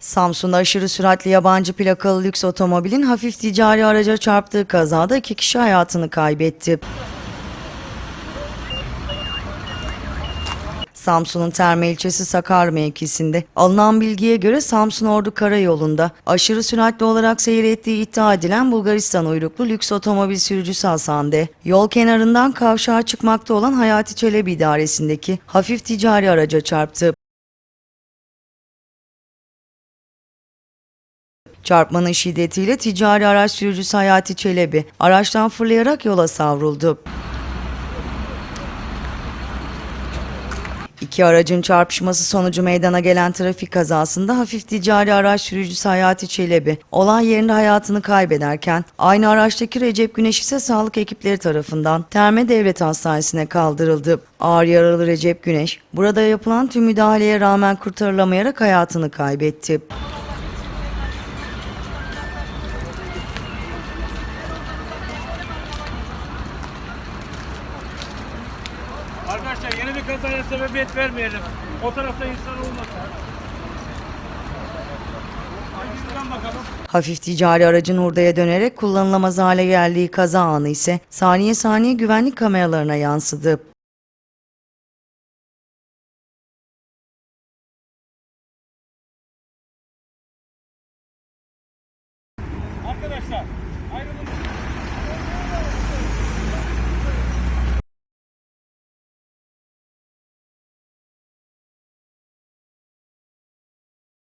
Samsun'da aşırı süratli yabancı plakalı lüks otomobilin hafif ticari araca çarptığı kazada iki kişi hayatını kaybetti. Samsun'un Terme ilçesi Sakar mevkisinde. Alınan bilgiye göre Samsun Ordu Karayolu'nda aşırı süratli olarak seyir ettiği iddia edilen Bulgaristan uyruklu lüks otomobil sürücüsü Hasan D. Yol kenarından kavşağa çıkmakta olan Hayati Çelebi idaresindeki hafif ticari araca çarptı. Çarpmanın şiddetiyle ticari araç sürücüsü Hayati Çelebi araçtan fırlayarak yola savruldu. İki aracın çarpışması sonucu meydana gelen trafik kazasında hafif ticari araç sürücüsü Hayati Çelebi olay yerinde hayatını kaybederken aynı araçtaki Recep Güneş ise sağlık ekipleri tarafından Terme Devlet Hastanesi'ne kaldırıldı. Ağır yaralı Recep Güneş burada yapılan tüm müdahaleye rağmen kurtarılamayarak hayatını kaybetti. Arkadaşlar yeni bir kazaya sebebiyet vermeyelim. O tarafta insan olmasın. Hafif ticari aracın hurdaya dönerek kullanılamaz hale geldiği kaza anı ise saniye saniye güvenlik kameralarına yansıdı. Arkadaşlar ayrılın.